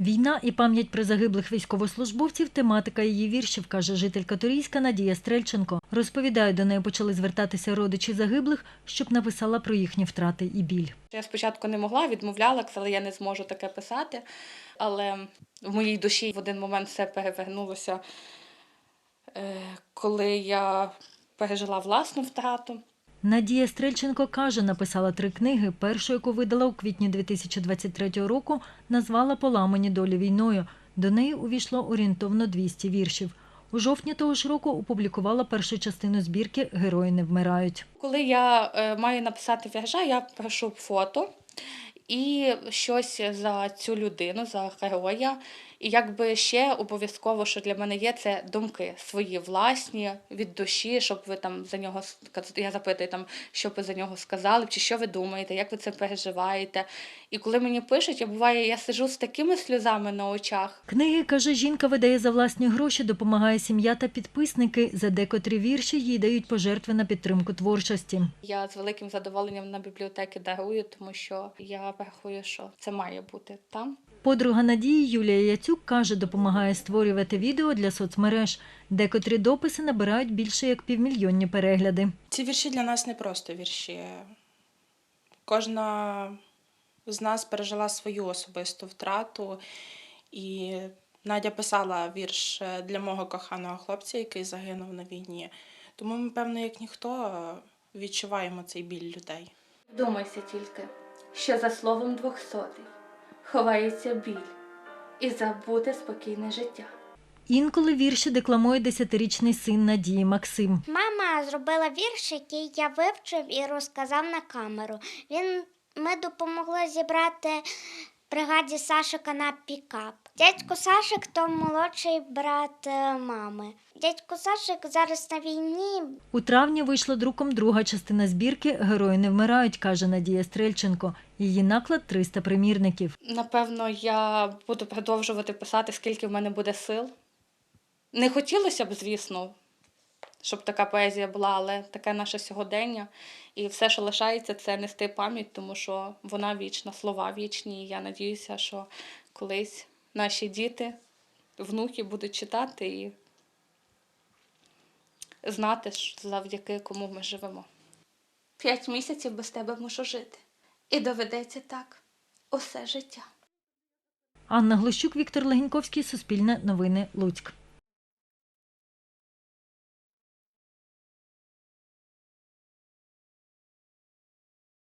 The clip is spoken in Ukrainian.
Війна і пам'ять про загиблих військовослужбовців тематика її віршів, каже жителька Турійська Надія Стрельченко. Розповідає, до неї почали звертатися родичі загиблих, щоб написала про їхні втрати і біль. Я спочатку не могла, відмовляла, казала, я не зможу таке писати. Але в моїй душі в один момент все перевернулося, е, коли я пережила власну втрату. Надія Стрельченко каже, написала три книги. Першу, яку видала у квітні 2023 року, назвала Поламані долі війною. До неї увійшло орієнтовно 200 віршів. У жовтні того ж року опублікувала першу частину збірки Герої не вмирають. Коли я е, маю написати вірша, я прошу фото і щось за цю людину, за героя. І якби ще обов'язково, що для мене є, це думки свої власні від душі, щоб ви там за нього я запитую там, що ви за нього сказали, чи що ви думаєте, як ви це переживаєте. І коли мені пишуть, я буває, я сижу з такими сльозами на очах. Книги, каже, жінка видає за власні гроші, допомагає сім'я та підписники. За декотрі вірші їй дають пожертви на підтримку творчості. Я з великим задоволенням на бібліотеки дарую, тому що я рахую, що це має бути там. Подруга Надії Юлія Яцюк каже, допомагає створювати відео для соцмереж. Декотрі дописи набирають більше як півмільйонні перегляди. Ці вірші для нас не просто вірші. Кожна з нас пережила свою особисту втрату. І Надя писала вірш для мого коханого хлопця, який загинув на війні. Тому ми, певно, як ніхто, відчуваємо цей біль людей. Думайся тільки, що за словом двохсотий ховається біль і забуте спокійне життя. Інколи вірші декламує десятирічний син Надії Максим. Мама зробила вірш, який я вивчив і розказав на камеру. Він ми допомогли зібрати бригаді Сашика на пікап. Дядько Сашик то молодший брат е, мами. Дядько Сашик зараз на війні. У травні вийшла друком друга частина збірки Герої не вмирають, каже Надія Стрельченко. Її наклад 300 примірників. Напевно, я буду продовжувати писати, скільки в мене буде сил. Не хотілося б, звісно, щоб така поезія була, але таке наше сьогодення. І все, що лишається, це нести пам'ять, тому що вона вічна, слова вічні. І я надіюся, що колись наші діти, внуки будуть читати і знати, завдяки кому ми живемо. П'ять місяців без тебе мушу жити. І доведеться так усе життя. Анна Глущук, Віктор Легеньковський, Суспільне новини, Луцьк.